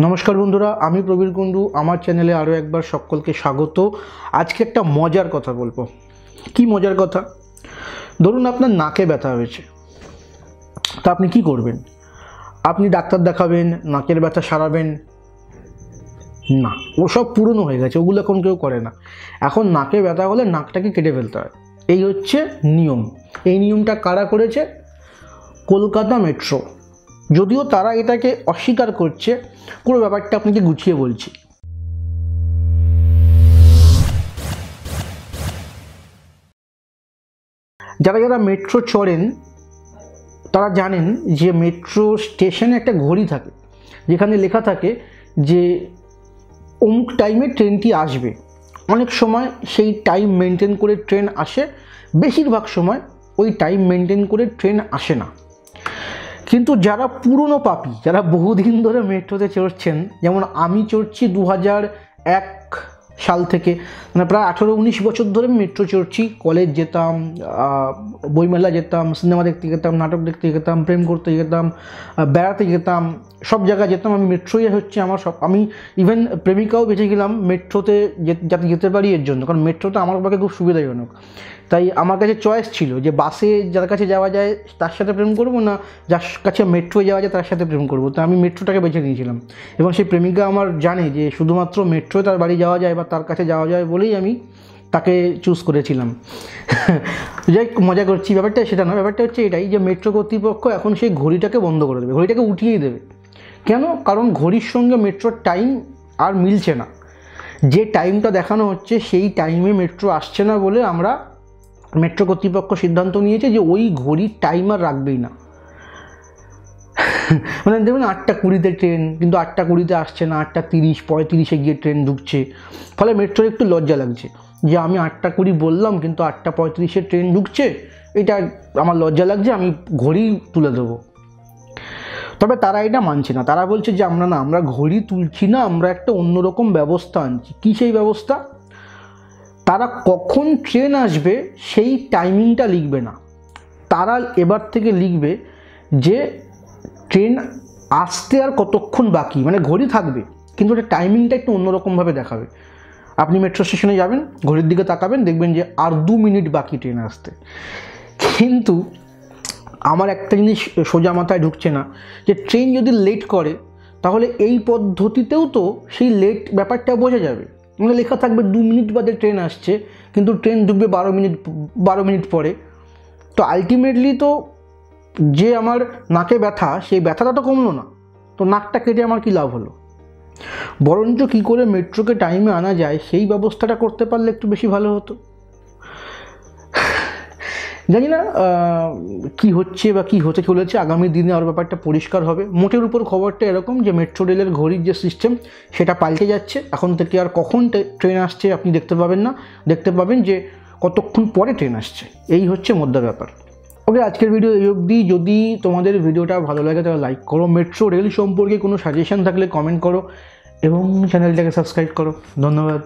নমস্কার বন্ধুরা, আমি প্রবীর কুণ্ডু, আমার চ্যানেলে আরও একবার সকলকে স্বাগত। আজকে একটা মজার কথা বলব। কি মজার কথা? ধরুন আপনার নাকে ব্যথা হয়েছে। তা আপনি কি করবেন? আপনি ডাক্তার দেখাবেন, নাকের ব্যথা সারাবেন। না ওসব পুরনো হয়ে গেছে, ওগুলো এখন কেউ করে না। এখন নাকে ব্যথা হলে নাকটাকে কেটে ফেলতে হয়। এই হচ্ছে নিয়ম। এই নিয়মটা কারা করেছে? কলকাতা মেট্রো। যদিও তারা এটাকে অস্বীকার করছে, পুরো ব্যাপারটা আপনাকে গুছিয়ে বলছি। যারা যারা মেট্রো চড়েন, তারা জানেন যে মেট্রো স্টেশনে একটা ঘড়ি থাকে, যেখানে লেখা থাকে যে অমুক টাইমে ট্রেনটি আসবে। অনেক সময় সেই টাইম মেনটেন করে ট্রেন আসে, বেশিরভাগ সময় ওই টাইম মেনটেন করে ট্রেন আসে না। কিন্তু যারা পুরনো পাপি, যারা বহুদিন ধরে মেট্রোতে চড়ছেন, যেমন আমি চড়ছি দু এক সাল থেকে মানে প্রায় আঠেরো উনিশ বছর ধরে মেট্রো চড়ছি, কলেজ যেতাম বইমেলা যেতাম, সিনেমা দেখতে যেতাম, নাটক দেখতে যেতাম, প্রেম করতে যেতাম বেড়াতে যেতাম, সব জায়গায় যেতাম, আমি মেট্রোই হচ্ছে আমার সব, আমি ইভেন প্রেমিকাও বেঁচে গেলাম মেট্রোতে যাতে যেতে পারি এর জন্য, কারণ মেট্রোটা আমার পক্ষে খুব সুবিধাজনক। তাই আমার কাছে চয়েস ছিল যে বাসে যার কাছে যাওয়া যায় তার সাথে প্রেম করব না যার কাছে মেট্রো যাওয়া যায় তার সাথে প্রেম করব। তো আমি মেট্রোটাকে বেছে নিয়েছিলাম। এবং সেই প্রেমিকা আমার জানে যে শুধুমাত্র মেট্রোয় তার বাড়ি যাওয়া যায় বা তার কাছে যাওয়া যায় বলেই আমি তাকে চুজ করেছিলাম। যাই মজা করছি। ব্যাপারটা সেটা না, ব্যাপারটা হচ্ছে এটাই যে মেট্রো কর্তৃপক্ষ এখন সেই ঘড়িটাকে বন্ধ করে দেবে, ঘড়িটাকে উঠিয়েই দেবে। কেন? কারণ ঘড়ির সঙ্গে মেট্রোর টাইম আর মিলছে না। যে টাইমটা দেখানো হচ্ছে সেই টাইমে মেট্রো আসছে না বলে আমরা মেট্রো কর্তৃপক্ষ সিদ্ধান্ত নিয়েছে যে ওই ঘড়ির টাইম আর রাখবেই না। মানে দেখবেন আটটা কুড়িতে ট্রেন, কিন্তু আটটা কুড়িতে আসছে না, আটটা তিরিশ, পঁয়ত্রিশে গিয়ে ট্রেন ঢুকছে। ফলে মেট্রোর একটু লজ্জা লাগছে যে আমি আটটা কুড়ি বললাম, কিন্তু আটটা পঁয়ত্রিশে ট্রেন ঢুকছে, এটা আমার লজ্জা লাগছে, আমি ঘড়ি তুলে দেবো। তবে তারা এটা মানছে না। তারা বলছে যে আমরা না, আমরা ঘড়ি তুলছি না, আমরা একটা অন্যরকম ব্যবস্থা আনছি। কী সেই ব্যবস্থা? তারা কখন ট্রেন আসবে সেই টাইমিংটা লিখবে না। তারা এবার থেকে লিখবে যে ট্রেন আসতে আর কতক্ষণ বাকি মানে ঘড়ি থাকবে, কিন্তু ওটা টাইমিংটা একটু অন্যরকমভাবে দেখাবে। আপনি মেট্রো স্টেশনে যাবেন, ঘড়ির দিকে তাকাবেন, দেখবেন যে আর দু মিনিট বাকি ট্রেন আসতে। কিন্তু আমার একটা জিনিস সোজা মাথায় ঢুকছে না, যে ট্রেন যদি লেট করে, তাহলে এই পদ্ধতিতেও তো সেই লেট ব্যাপারটা বোঝা যাবে। মানে লেখা থাকবে দু মিনিট বাদে ট্রেন আসছে, কিন্তু ট্রেন ঢুকবে বারো মিনিট বারো মিনিট পরে। তো আলটিমেটলি তো যে আমার নাকে ব্যথা, সেই ব্যথাটা তো কমলো না। তো নাকটা কেটে আমার কি লাভ হলো? বরঞ্চ কী করে মেট্রোকে টাইমে আনা যায়, সেই ব্যবস্থাটা করতে পারলে একটু বেশি ভালো হতো। জানি না কি হচ্ছে বা কি হতে চলেছে, আগামী দিনে আর ব্যাপারটা পরিষ্কার হবে। মোটের উপর খবরটা এরকম যে মেট্রো রেলের ঘড়ির যে সিস্টেম সেটা পাল্টে যাচ্ছে। এখন থেকে আর কখন ট্রেন আসছে আপনি দেখতে পাবেন না। দেখতে পাবেন যে কতক্ষণ পরে ট্রেন আসছে। এই হচ্ছে মধ্যে ব্যাপার। ওকে, আজকের ভিডিও এই অবধি। যদি তোমাদের ভিডিওটা ভালো লাগে, তাহলে লাইক করো। মেট্রো রেল সম্পর্কে কোনো সাজেশন থাকলে কমেন্ট করো এবং চ্যানেলটাকে সাবস্ক্রাইব করো। ধন্যবাদ।